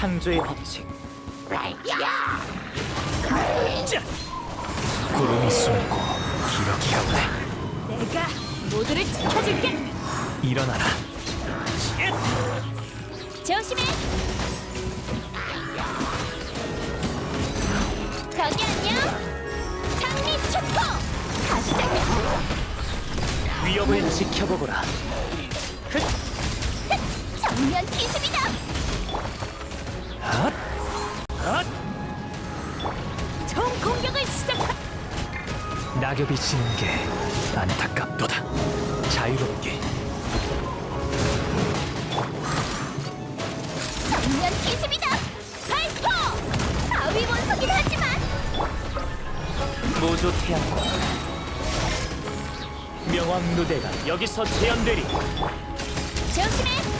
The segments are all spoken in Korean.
창조의 법칙 자! 구름이 숨고 기러기가 오네 내가 모두를 지켜줄게. 일어나라 조심해. 저기 안녕. 장미 축포. 가시작해. 위협을 지켜보거라 정면 기습이다. 낙엽이 지는 게 안타깝도다 자유롭게 정면 기습이다. 발포. 바위 원석이긴 하지만 모조 태양과 명왕 누대가 여기서 재현되리 조심해.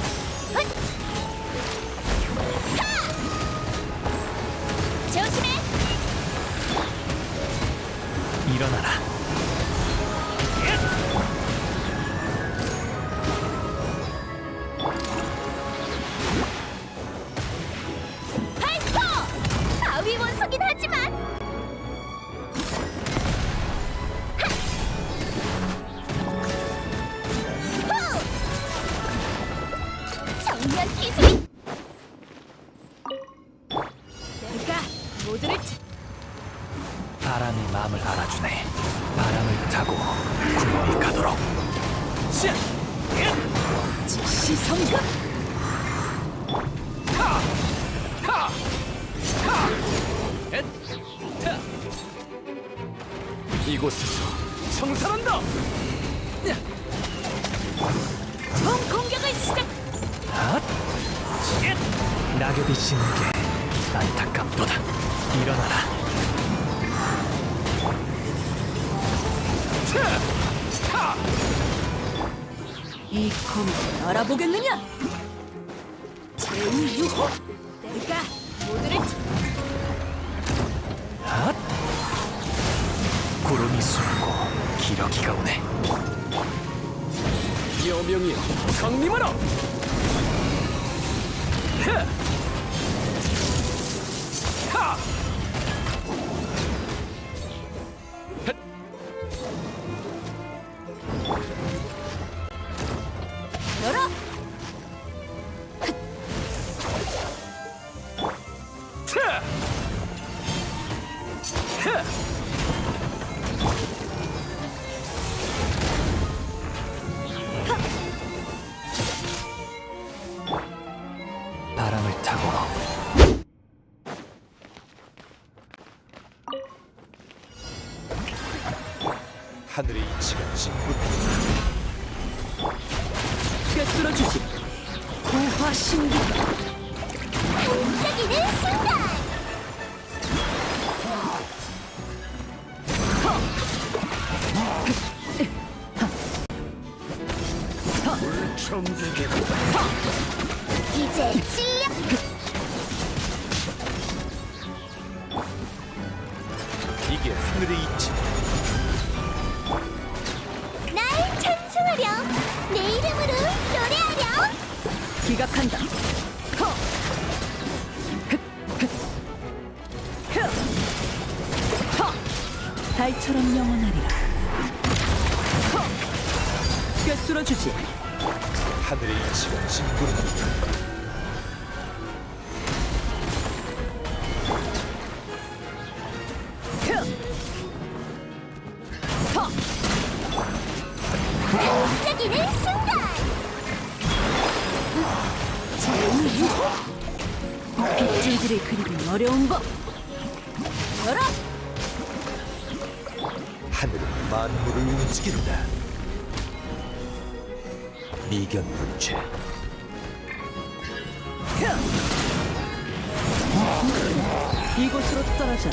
일어나라 발포. 바위 원석이긴 하지만 후! 정면 기술이 내가 모두를 치- 바람이 마음을 알아주네. 바람을 타고 구름이 가도록. 자! 즉시 성급 이곳에서 청산한다! 총 공격을 시작! 핫! 낙엽이 지는 게 안타깝도다. 일어나라 이 검을 알아보겠느냐 제2유호 내가 모두를 치- 핫! 구름이 숨고 기러기가 오네 여명이여 강림하라 하! 하! 하늘의 이치가 진군 꿰뚫어주지. 고화 신비 반짝이는 순간! 이제 실력! 이게 하늘의 이치 날 찬송하렴 내 이름으로 노래하렴 기각한다 허. 흑, 흑. 흐. 허. 달처럼 영원하리라 허. 꿰뚫어주지 하늘의 이치가 흐. 반짝이는 순간. 제2유호 빗줄기를 그리기 어려운 법. 열어. 하늘은 만물을 움직인다. 미견불체. 이곳으로 떨어져